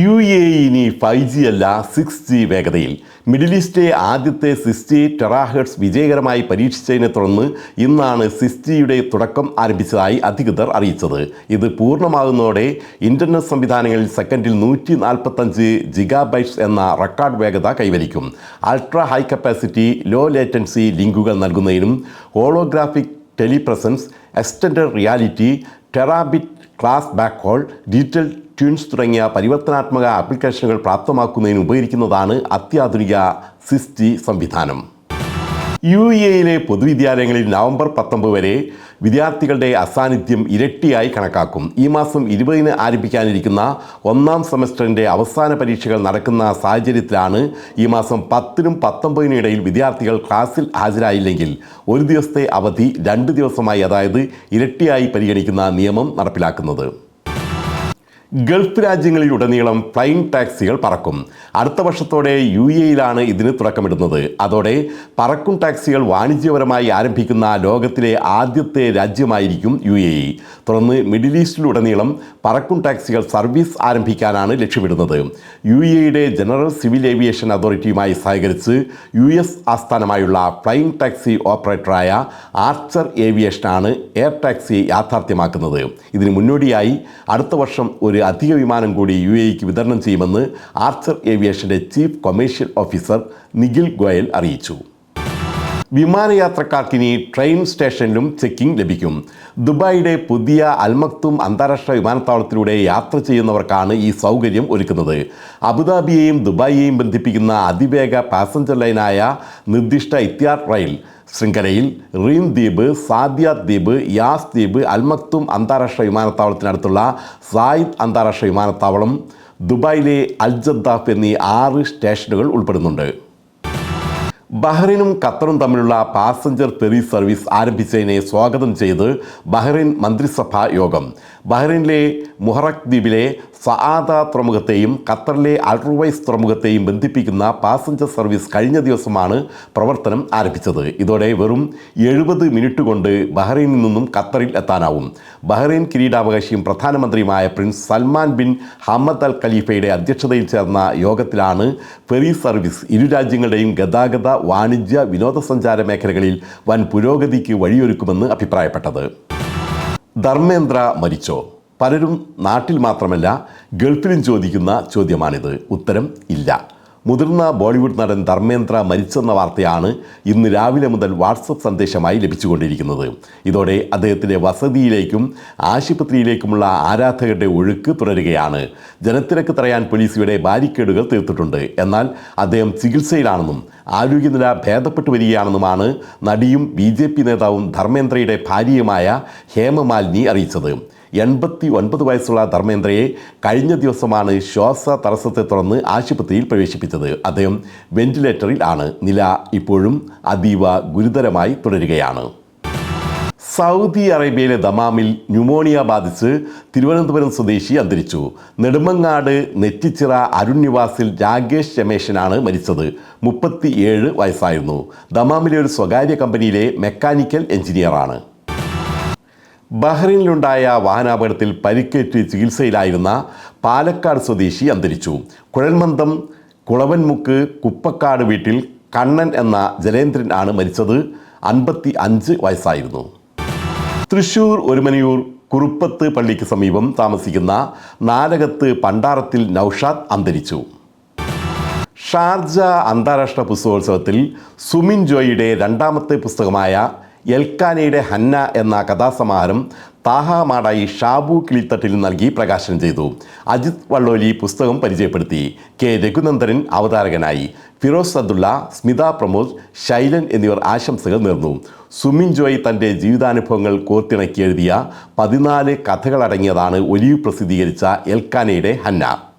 U A ഇനി five G അല്ല six G വേഗതയിൽ. മിഡിൽ ഈസ്റ്റിലെ ആദ്യത്തെ സിക്സ്റ്റി ടെറാഹേർട്സ് വിജയകരമായി പരീക്ഷിച്ചതിനെ തുടർന്ന് ഇന്നാണ് സിക്സ്റ്റിയുടെ തുടക്കം ആരംഭിച്ചതായി അധികൃതർ അറിയിച്ചത്. ഇത് പൂർണമാകുന്നതോടെ ഇന്റർനെറ്റ് സംവിധാനങ്ങളിൽ സെക്കൻഡിൽ നൂറ്റി നാൽപ്പത്തഞ്ച് ജിഗാബൈറ്റ്സ് എന്ന റെക്കോർഡ് വേഗത കൈവരിക്കും. Ultra high capacity low latency ലിങ്കുകൾ നൽകുന്നതിനും holographic telepresence extend reality terabit class backhaul digital twins തുടങ്ങിയ പരിവർത്തനാത്മക ആപ്ലിക്കേഷനുകൾ പ്രാപ്തമാക്കുന്നതിന് ഉപകരിക്കുന്നതാണ് അത്യാധുനിക സിസ്റ്റി സംവിധാനം. യു എയിലെ പൊതുവിദ്യാലയങ്ങളിൽ നവംബർ പത്തൊമ്പത് വരെ വിദ്യാർത്ഥികളുടെ അസാന്നിധ്യം ഇരട്ടിയായി കണക്കാക്കും. ഈ മാസം ഇരുപതിന് ആരംഭിക്കാനിരിക്കുന്ന ഒന്നാം സെമസ്റ്ററിന്റെ അവസാന പരീക്ഷകൾ നടക്കുന്ന സാഹചര്യത്തിലാണ് ഈ മാസം പത്തിനും പത്തൊമ്പതിനും ഇടയിൽ വിദ്യാർത്ഥികൾ ക്ലാസ്സിൽ ഹാജരായില്ലെങ്കിൽ ഒരു ദിവസത്തെ അവധി രണ്ട് ദിവസമായി അതായത് ഇരട്ടിയായി പരിഗണിക്കുന്ന നിയമം നടപ്പിലാക്കുന്നത്. ഗൾഫ് രാജ്യങ്ങളിലുടനീളം ഫ്ലൈൻ ടാക്സികൾ പറക്കും. അടുത്ത വർഷത്തോടെ യു എയിലാണ് ഇതിന് തുടക്കമിടുന്നത്. അതോടെ പറക്കും ടാക്സികൾ വാണിജ്യപരമായി ആരംഭിക്കുന്ന ലോകത്തിലെ ആദ്യത്തെ രാജ്യമായിരിക്കും യു എ തുടർന്ന് മിഡിൽ ഈസ്റ്റിലുടനീളം പറക്കും ടാക്സികൾ സർവീസ് ആരംഭിക്കാനാണ് ലക്ഷ്യമിടുന്നത്. യു എയുടെ ജനറൽ സിവിൽ ഏവിയേഷൻ അതോറിറ്റിയുമായി സഹകരിച്ച് യു എസ് ആസ്ഥാനമായുള്ള ഫ്ലൈൻ ടാക്സി ഓപ്പറേറ്ററായ ആർച്ചർ ഏവിയേഷനാണ് എയർ ടാക്സി യാഥാർത്ഥ്യമാക്കുന്നത്. ഇതിന് മുന്നോടിയായി അടുത്ത വർഷം ഒരു അധിക വിമാനം കൂടി യു എക്ക് വിതരണം ചെയ്യുമെന്ന് Archer ഏവിയേഷന്റെ chief commercial officer Nikhil Goyal അറിയിച്ചു. വിമാനയാത്രക്കാർക്കിനി ട്രെയിൻ സ്റ്റേഷനിലും ചെക്കിംഗ് ലഭിക്കും. ദുബായിയുടെ പുതിയ അൽമക്തും അന്താരാഷ്ട്ര വിമാനത്താവളത്തിലൂടെ യാത്ര ചെയ്യുന്നവർക്കാണ് ഈ സൗകര്യം ഒരുക്കുന്നത്. അബുദാബിയെയും ദുബായിയെയും ബന്ധിപ്പിക്കുന്ന അതിവേഗ പാസഞ്ചർ ലൈനായ നിർദ്ദിഷ്ട ഇത്യാർ റെയിൽ ശൃംഖലയിൽ റീം ദ്വീപ് സാദിയാത്ത് ദ്വീപ് യാസ് ദ്വീപ് അൽമക്തും അന്താരാഷ്ട്ര വിമാനത്താവളത്തിനടുത്തുള്ള സായിദ് അന്താരാഷ്ട്ര വിമാനത്താവളം ദുബായിലെ അൽജദ്ദാഫ് എന്നീ ആറ് സ്റ്റേഷനുകൾ ഉൾപ്പെടുന്നുണ്ട്. ബഹ്റൈനും ഖത്തറും തമ്മിലുള്ള പാസഞ്ചർ ഫെറി സർവീസ് ആരംഭിച്ചതിനെ സ്വാഗതം ചെയ്ത് ബഹ്റിൻ മന്ത്രിസഭാ യോഗം ബഹ്റൈനിലെ മുഹറക് ദ്വീപിലെ സആദ തുറമുഖത്തെയും ഖത്തറിലെ അൾറുവൈസ് തുറമുഖത്തെയും ബന്ധിപ്പിക്കുന്ന പാസഞ്ചർ സർവീസ് കഴിഞ്ഞ ദിവസമാണ് പ്രവർത്തനം ആരംഭിച്ചത്. ഇതോടെ വെറും എഴുപത് മിനിറ്റ് കൊണ്ട് ബഹ്റൈനിൽ നിന്നും ഖത്തറിൽ എത്താനാവും. ബഹ്റൈൻ കിരീടാവകാശിയും പ്രധാനമന്ത്രിയുമായ prince Salman bin Hamad Al ഖലീഫയുടെ അധ്യക്ഷതയിൽ ചേർന്ന യോഗത്തിലാണ് ഫെറി സർവീസ് ഇരു രാജ്യങ്ങളുടെയും ഗതാഗത വാണിജ്യ വിനോദസഞ്ചാര മേഖലകളിൽ വൻ പുരോഗതിക്ക് വഴിയൊരുക്കുമെന്ന് അഭിപ്രായപ്പെട്ടത്. ധർമ്മേന്ദ്ര മരിച്ചോ? പലരും നാട്ടിൽ മാത്രമല്ല ഗൾഫിലും ചോദിക്കുന്ന ചോദ്യമാണിത്. ഉത്തരം ഇല്ല. മുതിർന്ന ബോളിവുഡ് നടൻ ധർമ്മേന്ദ്ര മരിച്ചെന്ന വാർത്തയാണ് ഇന്ന് രാവിലെ മുതൽ വാട്സപ്പ് സന്ദേശമായി ലഭിച്ചുകൊണ്ടിരിക്കുന്നത്. ഇതോടെ അദ്ദേഹത്തിന്റെ വസതിയിലേക്കും ആശുപത്രിയിലേക്കുമുള്ള ആരാധകരുടെ ഒഴുക്ക് തുടരുകയാണ്. ജനത്തിരക്ക് തടയാൻ പോലീസിയുടെ ബാരിക്കേഡുകൾ തീർത്തിട്ടുണ്ട്. എന്നാൽ അദ്ദേഹം ചികിത്സയിലാണെന്നും ആരോഗ്യനില ഭേദപ്പെട്ടു വരികയാണെന്നുമാണ് നടിയും ബി നേതാവും ധർമ്മേന്ദ്രയുടെ ഭാര്യയുമായ ഹേമമാലിനി അറിയിച്ചത്. എൺപത്തി ഒൻപത് വയസ്സുള്ള ധർമ്മേന്ദ്രയെ കഴിഞ്ഞ ദിവസമാണ് ശ്വാസ തടസ്സത്തെ തുടർന്ന് ആശുപത്രിയിൽ പ്രവേശിപ്പിച്ചത്. അദ്ദേഹം വെന്റിലേറ്ററിൽ ആണ്. നില ഇപ്പോഴും അതീവ ഗുരുതരമായി തുടരുകയാണ്. സൗദി അറേബ്യയിലെ ദമാമിൽ ന്യൂമോണിയ ബാധിച്ച് തിരുവനന്തപുരം സ്വദേശി അന്തരിച്ചു. നെടുമങ്ങാട് നെറ്റിച്ചിറ അരുൺ നിവാസിൽ രാകേഷ് രമേശനാണ് മരിച്ചത്. മുപ്പത്തിയേഴ് വയസ്സായിരുന്നു. ദമാമിലെ ഒരു സ്വകാര്യ കമ്പനിയിലെ മെക്കാനിക്കൽ എഞ്ചിനീയറാണ്. ബഹ്റൈനിലുണ്ടായ വാഹനാപകടത്തിൽ പരിക്കേറ്റ് ചികിത്സയിലായിരുന്ന പാലക്കാട് സ്വദേശി അന്തരിച്ചു. കുഴൽമന്തം കുളവൻമുക്ക് കുപ്പക്കാട് വീട്ടിൽ കണ്ണൻ എന്ന ജലേന്ദ്രൻ ആണ് മരിച്ചത്. അൻപത്തി അഞ്ച് വയസ്സായിരുന്നു. തൃശൂർ ഒരുമനയൂർ കുറുപ്പത്ത് പള്ളിക്ക് സമീപം താമസിക്കുന്ന നാലകത്ത് പണ്ടാറത്തിൽ നൌഷാദ് അന്തരിച്ചു. ഷാർജ അന്താരാഷ്ട്ര പുസ്തകോത്സവത്തിൽ സുമിൻ ജോയിയുടെ രണ്ടാമത്തെ പുസ്തകമായ എൽക്കാനയുടെ ഹന്ന എന്ന കഥാസമാഹാരം താഹാമാടായി ഷാബു കിളിത്തട്ടിൽ നൽകി പ്രകാശനം ചെയ്തു. അജിത് വള്ളോലി പുസ്തകം പരിചയപ്പെടുത്തി. കെ. രഘുനന്ദനൻ അവതാരകനായി. ഫിറോസ് അബ്ദുള്ള സ്മിത പ്രമോദ് ശൈലൻ എന്നിവർ ആശംസകൾ നേർന്നു. സുമിൻ ജോയ് തന്റെ ജീവിതാനുഭവങ്ങൾ കോർത്തിണക്കി എഴുതിയ പതിനാല് കഥകളടങ്ങിയതാണ് ഒലിവ് പ്രസിദ്ധീകരിച്ച എൽക്കാനയുടെ ഹന്ന.